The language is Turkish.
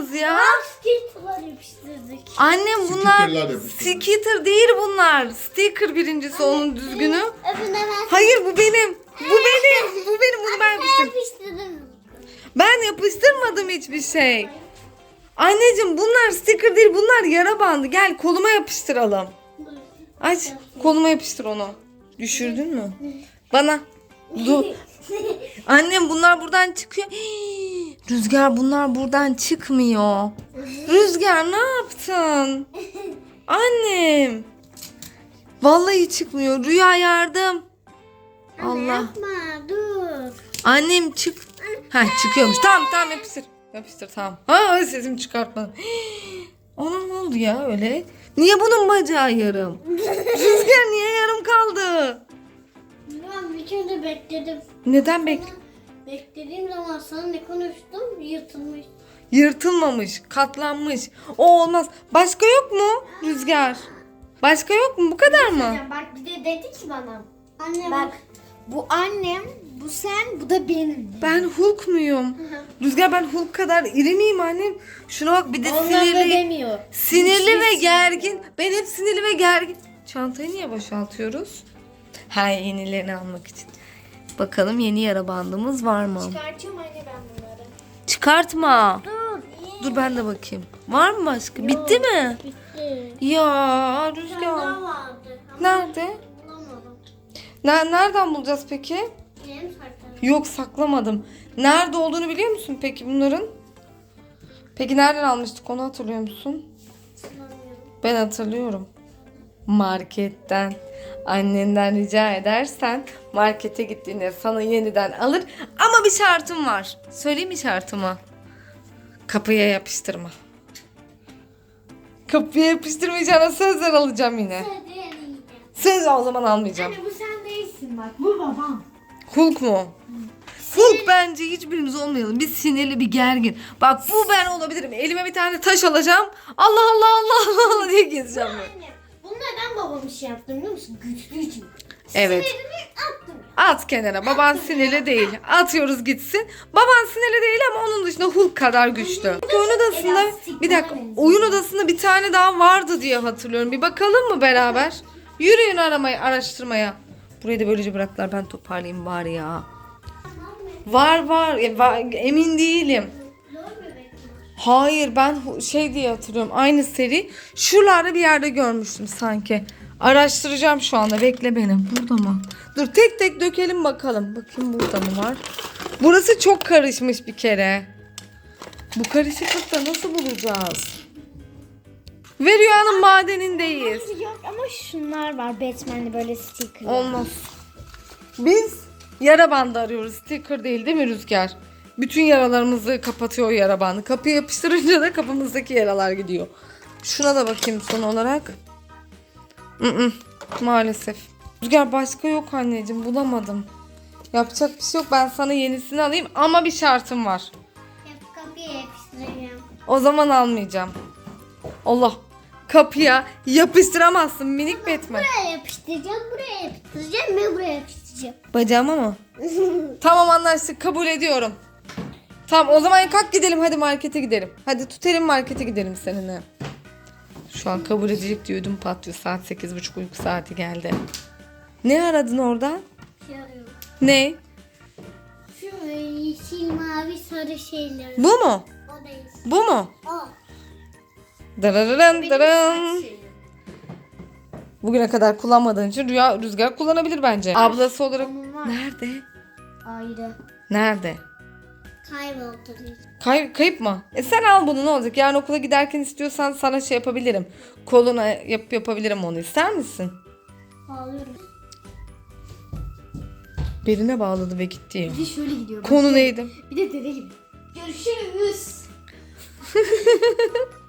yaptınız ya? Skitler yapıştırdık. Annem bunlar Stickerlar yapıştırdık. sticker değil bunlar. Sticker birincisi onun düzgünü. Öbürüne ben Hayır bu benim. Bu benim. Bu benim. Bunu ben yapıştırdım. yapıştırdım. Ben yapıştırmadım hiçbir şey. Anneciğim bunlar sticker değil bunlar yara bandı. Gel koluma yapıştıralım. Aç koluma yapıştır onu. Düşürdün mü? Bana. Dur. Annem bunlar buradan çıkıyor. Hii, Rüzgar bunlar buradan çıkmıyor. Rüzgar ne yaptın? Annem. Vallahi çıkmıyor. Rüya yardım. Allah. Yapma dur. Annem çık. Ha çıkıyormuş. Tamam tamam yapıştır. Yapıştır tamam. Ha sesimi çıkartma. Ona ne oldu ya öyle? Niye bunun bacağı yarım? Rüzgar niye? Bekledim. Neden bek? Beklediğim zaman sana ne konuştum? Yırtılmış. Yırtılmamış, katlanmış. O olmaz. Başka yok mu Rüzgar? Başka yok mu? Bu kadar mı? Bak bir de dedi ki bana. Anne Bak bu annem, bu sen, bu da benim. Ben Hulk muyum? Rüzgar ben Hulk kadar iri miyim annem? Şuna bak bir de Onlar da sinirli. demiyor. Sinirli ve gergin. Ben hep sinirli ve gergin. Çantayı niye boşaltıyoruz? Ha yenilerini almak için. Bakalım yeni yara bandımız var mı? Çıkartıyorum anne ben bunları. Çıkartma. Dur ben de bakayım. Var mı başka? Bitti mi? bitti. Ya Rüzgar. Nerede? bulamadım. Ne- nereden bulacağız peki? Benim. Yok saklamadım. Nerede olduğunu biliyor musun peki bunların? Peki nereden almıştık onu hatırlıyor musun? Ben hatırlıyorum. Marketten. Annenden rica edersen markete gittiğinde sana yeniden alır. Ama bir şartım var. Söyleyeyim mi şartımı? Kapıya yapıştırma. Kapıya yapıştırmayacağına sözler alacağım yine. Söz o zaman almayacağım. Anne bu sen değilsin bak. Bu babam. Hulk mu? Hulk bence hiçbirimiz olmayalım. Biz sinirli bir gergin. Bak bu ben olabilirim. Elime bir tane taş alacağım. Allah Allah Allah Allah, Allah diye gezeceğim ben. Babam işi yaptı biliyor musun? Güçlü için. Evet. Attım. At kenara. Baban sinirli değil. Atıyoruz gitsin. Baban sinirli değil ama onun dışında Hulk kadar güçlü. Oyun odasında bir dakika. Oyun odasında bir tane daha vardı diye hatırlıyorum. Bir bakalım mı beraber? Yürüyün aramaya, araştırmaya. Burayı da böylece bıraktılar. Ben toparlayayım bari ya. Var var. E, va- Emin değilim. Hayır ben şey diye hatırlıyorum. Aynı seri. Şuralarda bir yerde görmüştüm sanki. Araştıracağım şu anda. Bekle beni. Burada mı? Dur tek tek dökelim bakalım. Bakayım burada mı var? Burası çok karışmış bir kere. Bu karışıklıkta nasıl bulacağız? Ve rüyanın madenindeyiz. Yok ama şunlar var. Batman'li böyle sticker. Olmaz. Biz yara bandı arıyoruz. Sticker değil değil mi Rüzgar? Bütün yaralarımızı kapatıyor o yara bandı. Kapıya yapıştırınca da kapımızdaki yaralar gidiyor. Şuna da bakayım son olarak. Maalesef. Rüzgar başka yok anneciğim bulamadım. Yapacak bir şey yok. Ben sana yenisini alayım ama bir şartım var. Yap kapıya yapıştıracağım. O zaman almayacağım. Allah. Kapıya yapıştıramazsın minik Batman. Buraya yapıştıracağım, buraya yapıştıracağım ve buraya yapıştıracağım. Bacağıma mı? tamam anlaştık kabul ediyorum. Tamam o zaman kalk gidelim hadi markete gidelim. Hadi tutelim markete gidelim seninle. Şu an kabul edecek diye ödüm patlıyor. Saat sekiz buçuk uyku saati geldi. Ne aradın orada? Şey arıyorum. Ne? Şu yeşil, mavi, sarı şeyler. Bu mu? O değil. Bu mu? O. Dararın darın. Bugüne kadar kullanmadığın için rüya rüzgar kullanabilir bence. Ablası olarak Onun var. nerede? Ayrı. Nerede? Kayboldu. Kay- kayıp mı? E sen al bunu ne olacak? Yarın okula giderken istiyorsan sana şey yapabilirim. Koluna yap yapabilirim onu. İster misin? Ağlıyorum. Birine bağladı ve gitti. Bir de şöyle gidiyor. Konu neydi? Bir de dede gibi. Görüşürüz.